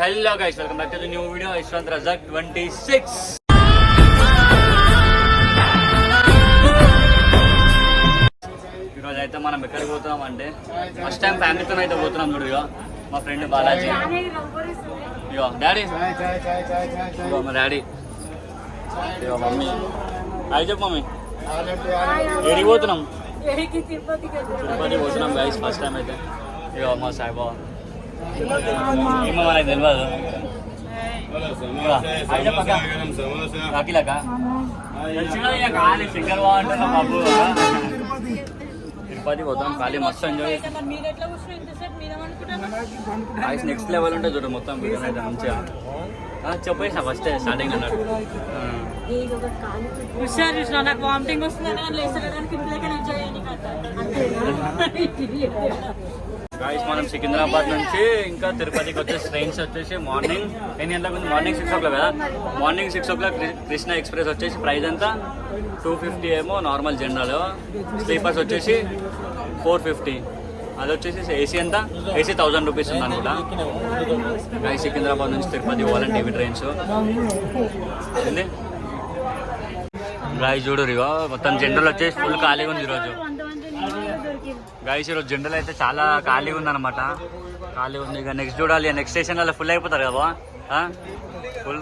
Hello guys welcome back to the new video Yashwanth Razak twenty six ఈరోజు అయితే మనం ఎక్కడికి పోతున్నాం అంటే ఫస్ట్ టైం ఫ్యామిలీతో అయితే పోతున్నాం చూడు ఇగో మా ఫ్రెండ్ బాలాజీ. ఇగో డాడీ. ఇగో మా డాడీ. ఇగో మమ్మీ. హాయ్ చెప్పు మమ్మీ. ఎడికి పోతున్నాం? తిరుపతి పోతున్నాం గైస్ ఫస్ట్ టైం అయితే. ఇగో మా సాయిబాబా. ఏమో మనకి తెలియదు ఇగో, ఖాళీ బాగుంటున్నా బాబు తిరుపతి పోతాం ఖాళీ మస్తు ఎంజాయ్ నెక్స్ట్ లెవెల్ ఉంటే చూడు మొత్తం బిర్యానీ అయితే మంచిగా చెప్పేసా ఫస్ట్ స్టార్టింగ్ అన్నాడు హుషారు చూసిన నాకు వామిటింగ్ వస్తుంది గాయస్ మనం సికింద్రాబాద్ నుంచి ఇంకా తిరుపతికి వచ్చేసి ట్రైన్స్ వచ్చేసి మార్నింగ్ ఎన్ని గంటలకు ఉంది? మార్నింగ్ సిక్స్ ఓ క్లాక్ కదా? Morning six o'clock Krishna express వచ్చేసి ప్రైస్ ఎంత? టూ ఫిఫ్టీ ఏమో నార్మల్ జనరల్ స్లీపర్స్ వచ్చేసి ఫోర్ ఫిఫ్టీ అది వచ్చేసి ఏసీ ఎంత? ఏసీ థౌజండ్ రూపీస్ ఉంది అనుకుంటా గాయ సికింద్రాబాద్ నుంచి తిరుపతి పోవాలంటే ఇవి ట్రైన్స్ గాయ గాయస్ చూడు మొత్తం జనరల్ వచ్చేసి ఫుల్ ఖాళీగా ఉంది ఈరోజు. గాయస్ ఈరోజు జనరల్ అయితే చాలా ఖాళీగా ఉందన్నమాట. ఖాళీ ఉంది ఇక నెక్స్ట్ చూడాలి. నెక్స్ట్ స్టేషన్లలో ఫుల్ అయిపోతారు కదా ఫుల్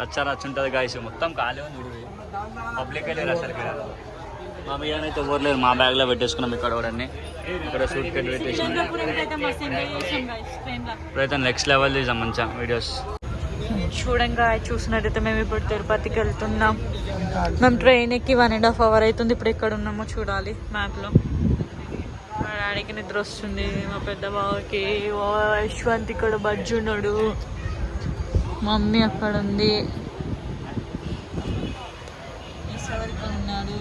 రచ్చ రచ్చ ఉంటుంది గాయస్ మొత్తం ఖాళీ ఉంది పబ్లిక్ అయితే అసలు మా మీద అయితే ఊర్లేదు మా బ్యాగ్లో పెట్టేసుకున్నాం ఇక్కడ కూడా ఇక్కడ సూట్ కేట్ పెట్టేసినాం ఇప్పుడైతే నెక్స్ట్ లెవెల్ తీసాం మంచిగా వీడియోస్ చూడంగా చూసినట్టయితే మేము ఇప్పుడు తిరుపతికి వెళ్తున్నాం. మేము ట్రైన్ ఎక్కి వన్ అండ్ హాఫ్ అవర్ అవుతుంది. ఇప్పుడు ఎక్కడ ఉన్నామో చూడాలి మ్యాప్లో మా డాడీకి నిద్ర వస్తుంది. మా పెద్ద బావకి యశ్వంత్ ఇక్కడ బజ్జు ఉన్నాడు. మమ్మీ అక్కడ ఉంది. ఉన్నాడు.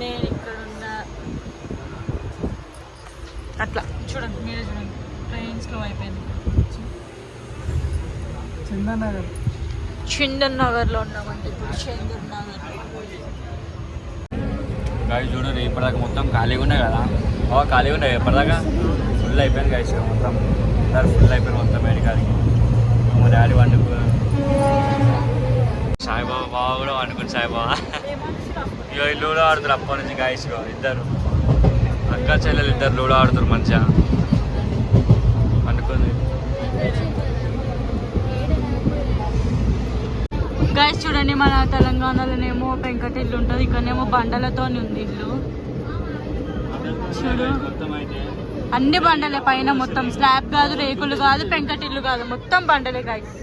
నేను ఇక్కడ ఉన్నా. అట్లా. చూడండి మీరే చూడండి. ట్రైన్ స్లో అయిపోయింది. చిందన్ నగర్లో ఉన్నామంటే ఇప్పుడు చందన్ నగర్. గాయ చూడు ఇప్పటిదాకా మొత్తం ఖాళీగా ఉన్నాయి కదా. ఓ ఖాళీగా ఉన్నాయి. ఇప్పటిదాకా ఫుల్ అయిపోయింది గాయస్ మొత్తం. అందరు ఫుల్ అయిపోయింది మొత్తం మేడికాడికి మా డాడీ వండుకు. సాయిబాబా బాబా కూడా వండుకుని సాయిబాబా. ఇగో లూడో ఆడుతారు అప్పటి నుంచి గాయస్ ఇద్దరు. అక్క చెల్లెలు ఇద్దరు లూడో ఆడుతారు మంచిగా. గాయస్ చూడండి మన తెలంగాణలోనేమో పెంకట ఇల్లు ఉంటుంది ఇక్కడనేమో బండలతో ఉంది ఇల్లు. చూడు. అన్ని బండలే పైన మొత్తం స్లాబ్ కాదు రేకులు కాదు పెంకట ఇల్లు కాదు మొత్తం బండలే గాయస్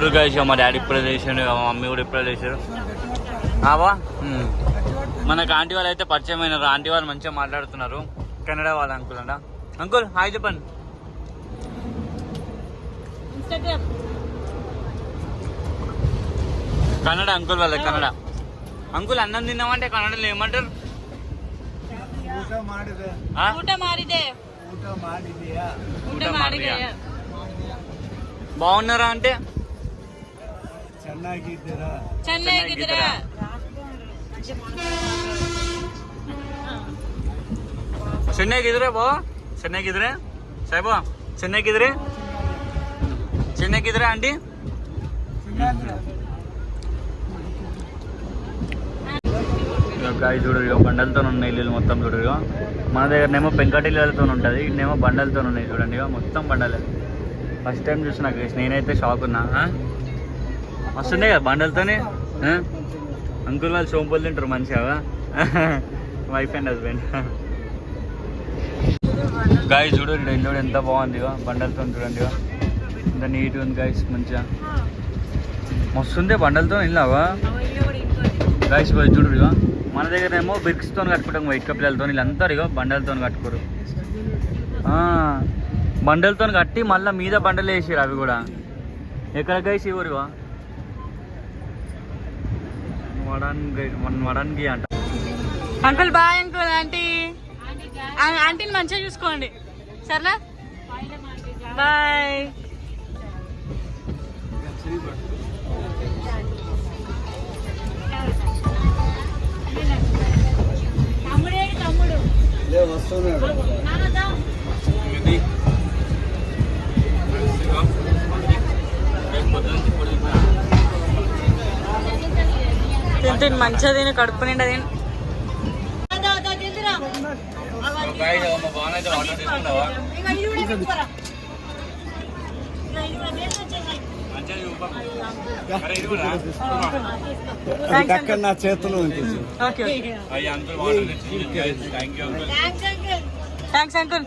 ఎవరు కలిసి మా డాడీ ఇప్పుడే చేసాడు మా మమ్మీ కూడా ఇప్పుడే చేశారు ఆవా? మనకు ఆంటీ వాళ్ళు అయితే పరిచయం అయినారు. ఆంటీ వాళ్ళు మంచిగా మాట్లాడుతున్నారు. కెనడా వాళ్ళ అంకుల్ అంట. అంకుల్ హాయ్ చెప్పండి. కన్నడ అంకుల్ వాళ్ళ కన్నడ. అంకుల్ అన్నం తిన్నామంటే కన్నడలో ఏమంటారు? బాగున్నారా అంటే? ಚೆನ್ನಾಗಿದ್ದೀರಾ ಚೆನ್ನೈಗಿದ್ರೆ ಬಾ ಚೆನ್ನೈಗಿದ್ರೆ ಸಾಹೇಬ ಚೆನ್ನೈಗಿದ್ರೆ ಚೆನ್ನೈಗಿದ್ರೆ ಆಂಟಿ గాయ చూడు ఇక బండలతో ఉన్నాయి ఇల్లు మొత్తం చూడు ఇక మన దగ్గరనేమో పెంకటిల్లతో ఉంటుంది ఇన్నేమో బండలతో ఉన్నాయి చూడండి ఇక మొత్తం బండలే ఫస్ట్ టైం చూసిన గైస్ నేనైతే షాక్ ఉన్నా వస్తుండే కదా బండలతోనే? అంకుల్ వాళ్ళు సోంపులు తింటారు మంచిగా వైఫ్ అండ్ హస్బెండ్ గాయ చూడు ఇల్లు కూడా ఎంత బాగుంది బండలతో చూడండి ఎంత నీట్గా ఉంది గాయస్ మంచిగా. వస్తుందే బండలతో ఇల్లావా గాయస్ పోయి చూడు ఇక మన దగ్గర ఏమో బిర్క్స్తో కట్టుకుంటాం వైట్ కపిలలతో వీళ్ళంతా ఇక బండలతో కట్టుకోరు. బండలతో కట్టి మళ్ళీ మీద బండలు వేసారు అవి కూడా. ఎక్కడ గైస్ ఈ అంట. Uncle boy uncle aunty. ఆంటీని మంచిగా చూసుకోండి. సరేనా? బాయ్. తిని మంచిగా తిని కడుపు నిండా తిని. అక్కడ నా చేతిలో థ్యాంక్స్ అంకుల్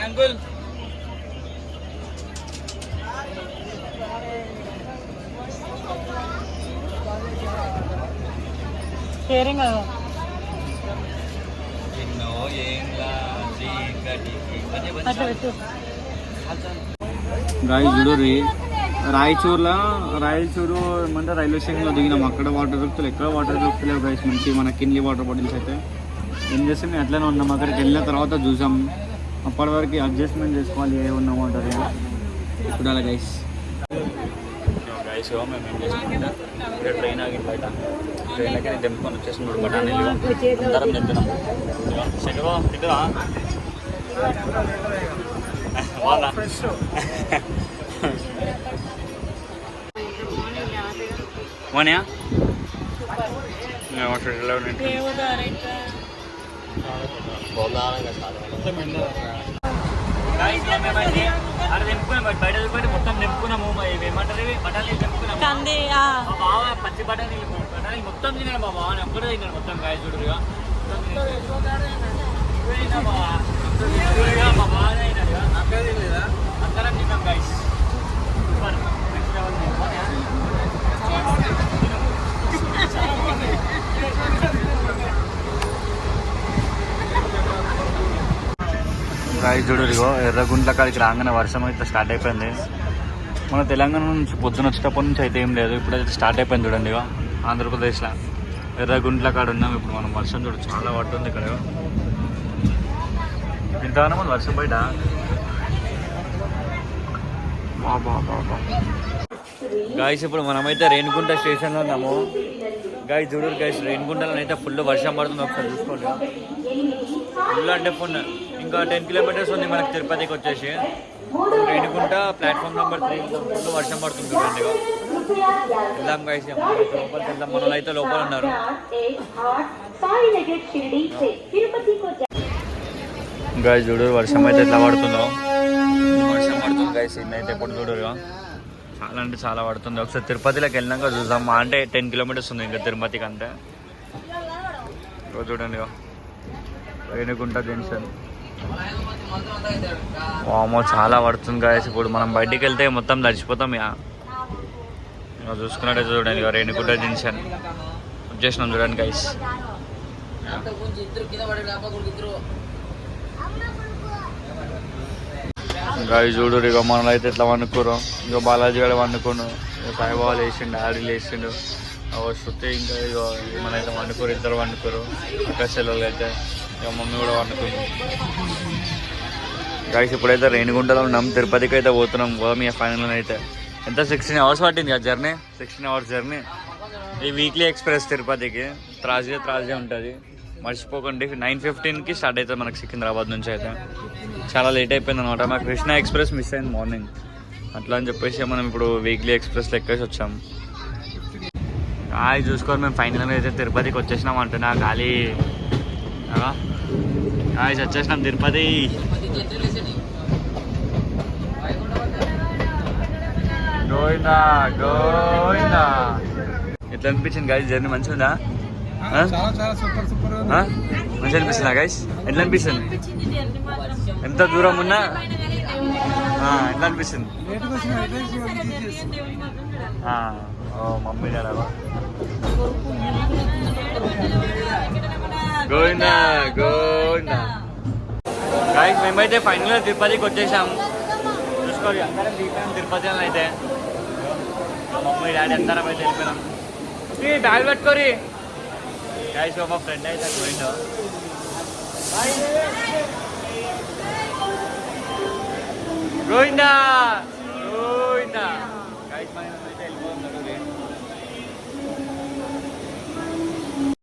అంకుల్ షేరింగ్ ఎన్నో ఏండ్ల చీకటికి అట్లా పెట్టు గాయ చూడుర్రి రాయచూర్లో రాయచూరు ఏమంటే రైల్వే స్టేషన్లో దిగినాం. అక్కడ వాటర్ దొరుకుతలేవు ఎక్కడ వాటర్ దొరుకుతలేవు గైస్ మంచి మన కిన్లీ వాటర్ బాటిల్స్ అయితే. ఏం చేస్తే? మేము అట్లనే ఉన్నాం. అక్కడికి వెళ్ళిన తర్వాత చూసాం. అప్పటి వరకు అడ్జస్ట్మెంట్ చేసుకోవాలి ఏ ఉన్న వాటర్ చూడాలి గైస్ గైస్ మేము ఏం చేసుకుంటా? ఇక్కడ ట్రైన్ ఆగింది బయట. ట్రైన్లకి నేను తెంపుకొని వచ్చేసి మూడు బఠానీ అందరం తింటున్నాం శనివా తింటున్నా వాళ్ళ మోనియా బయట మొత్తం నింపుకున్నాము ఏమంటారు బఠానీ నింపుకున్నాము కంది బావ పచ్చి బఠానీ బఠానీ మొత్తం తిన్నాడు మా బావ ఒక్కడే తిన్నాడు మొత్తం కాయ చూడుగా మొత్తం తినేసాడు. మా బావ. చూడుగా మా బావ తిన్నాడుగా. అందరం తిన్నాం guys. Super. Next level మేము. పోనీయా? చూడరుగో ఎర్రగుంట్ల కాడికి రాగానే వర్షం అయితే స్టార్ట్ అయిపోయింది. మన తెలంగాణ నుంచి పొద్దున వచ్చేటప్పటి నుంచి అయితే ఏం లేదు ఇప్పుడైతే స్టార్ట్ అయిపోయింది చూడండి ఆంధ్రప్రదేశ్లో. ఎర్రగుంట్ల కాడ ఉన్నాం ఇప్పుడు మనం వర్షం చూడు చాలా పడుతుంది ఇక్కడ ఇంతగానో మన వర్షం బయట. గాయస్ ఇప్పుడు మనమైతే రేణిగుంట స్టేషన్లో ఉన్నాము. గాయ చూడు గాయస్ రేణుగుంటలో అయితే ఫుల్ వర్షం పడుతుంది ఒకసారి చూసుకోండి ఫుల్ అంటే ఫుల్ ఇంకా టెన్ కిలోమీటర్స్ ఉంది మనకి తిరుపతికి వచ్చేసి. Renigunta platform number three full వర్షం పడుతుంది చూడండి వెళ్దాం కలిసి లోపలికి వెళ్దాం. మన అయితే లోపల ఉన్నారు. గాయ చూడు వర్షం అయితే ఎట్లా పడుతుందో. వర్షం పడుతుంది గాయస్ అయితే ఎప్పుడు చూడు చాలా అంటే చాలా పడుతుంది. ఒకసారి తిరుపతిలోకి వెళ్ళినాక చూద్దాం. మా అంటే టెన్ కిలోమీటర్స్ ఉంది ఇంకా తిరుపతికి అంతే చూడండి ఇగో. రేణిగుంట జంక్షన్ వామో చాలా పడుతుంది కదా ఇప్పుడు మనం బయటికి వెళ్తే మొత్తం తడిచిపోతాం యా చూసుకున్నట్టే చూడండి రెండు గుడ్డ జంక్షన్ చేసినాం చూడండి గైస్ గాయ చూడు ఇక మనలో అయితే ఇట్లా వండుకోరాం ఇక బాలాజీ గారు వండుకున్నాం సాయిబాబా సాయిబాబాలు వేసిండు డాడీలు వేసిండు శృతి ఇంకా ఇక మనైతే వండుకోరు ఇద్దరు వండుకోరు అక్క చెల్లెలు అయితే ఇక మమ్మీ కూడా వండుకుంది గాయస్ ఇప్పుడైతే రేణిగుంటలో ఉన్నాం. తిరుపతికి అయితే పోతున్నాం గోమి ఫైనల్ అయితే. ఎంత సిక్స్టీన్ అవర్స్ పట్టింది కదా జర్నీ? Sixteen hours journey. ఈ వీక్లీ ఎక్స్ప్రెస్ తిరుపతికి. త్రాజే త్రాజే ఉంటుంది. మర్చిపోకండి. నైన్ ఫిఫ్టీన్కి స్టార్ట్ అవుతుంది మనకి సికింద్రాబాద్ నుంచి అయితే. చాలా లేట్ అయిపోయింది అనమాట మాకు కృష్ణ ఎక్స్ప్రెస్ మిస్ అయింది మార్నింగ్ అట్లా అని చెప్పేసి మనం ఇప్పుడు వీక్లీ ఎక్స్ప్రెస్లో ఎక్కేసి వచ్చాం. గాలి చూసుకొని మేము ఫైనల్ అయితే తిరుపతికి వచ్చేసినాం అంటున్నా గాలి. గాయస్ వచ్చేసినాం తిరుపతి గోవిందా గోవిందా ఎట్లా అనిపించింది గాయస్ జర్నీ మంచిగా ఉందా ఆ? చాలా చాలా సూపర్ సూపర్ ఆ? మంచిగా అనిపిస్తుందా గైస్ ఎట్లా అనిపిస్తుంది ఎంత దూరం ఉన్నా ఆ, ఎట్లా అనిపిస్తుంది లేట్గా వచ్చిన అయితే ఆ, ఓ మమ్మీ డాడా గోవిందా పోయిందా? గాయస్ మేమైతే ఫైనల్గా తిరుపతికి వచ్చేసాము చూసుకోవాలి అందరం దిగిపోయాం తిరుపతి అని అయితే. మమ్మీ డాడీ అందరం అయితే వెళ్ళిపోయినాం. బ్యాగ్ పెట్టుకోరి. గాయస్ మా ఫ్రెండ్ అయితే పోయిండు. గోవిందా గోవిందా